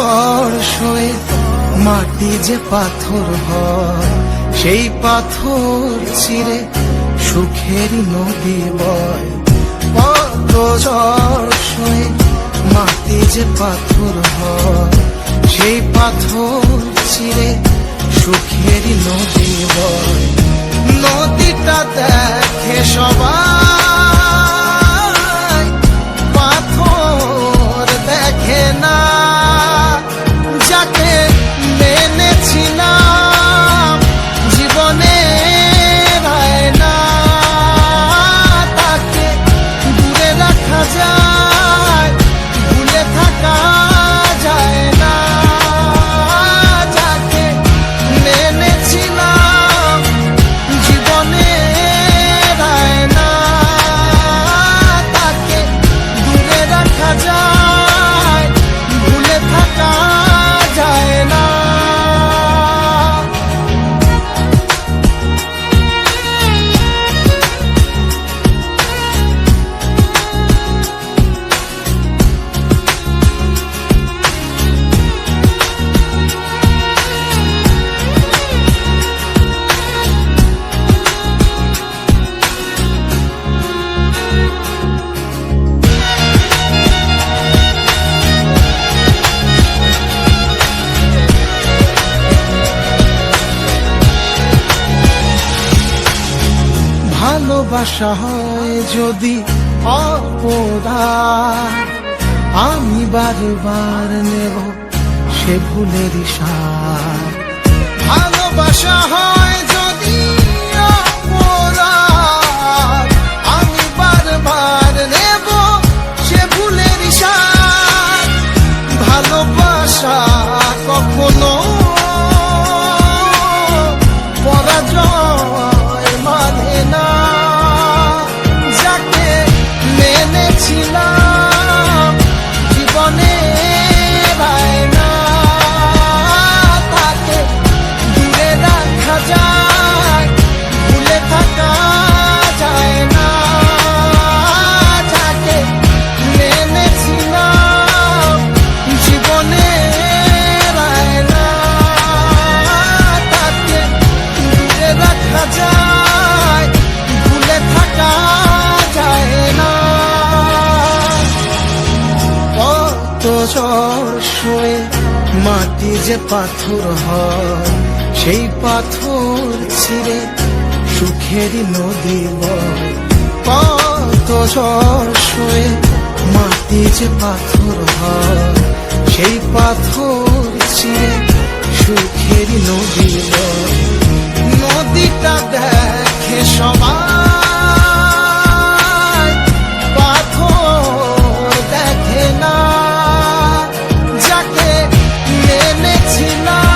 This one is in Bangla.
চর শোয়ে মাটি যে পাথর হয়, সেই পাথর চিরে সুখের নদী বয়। কত চর শোয়ে মাটি যে পাথর হয়, সেই পাথর চিরে সুখের নদী বয়। নদী ভালোবাসা হয় যদি অপদার। আমি বারবার নেব সে ভুলের সার। ভালোবাসা হয় হয়ে মাটি যে পাথর হয়, সেই পাথর ছিঁড়ে সুখের নদী বয়ে। মাটি যে পাথর হয়, সেই পাথর ছিঁড়ে সুখের নদী নদীটা দেখে সবাই enough.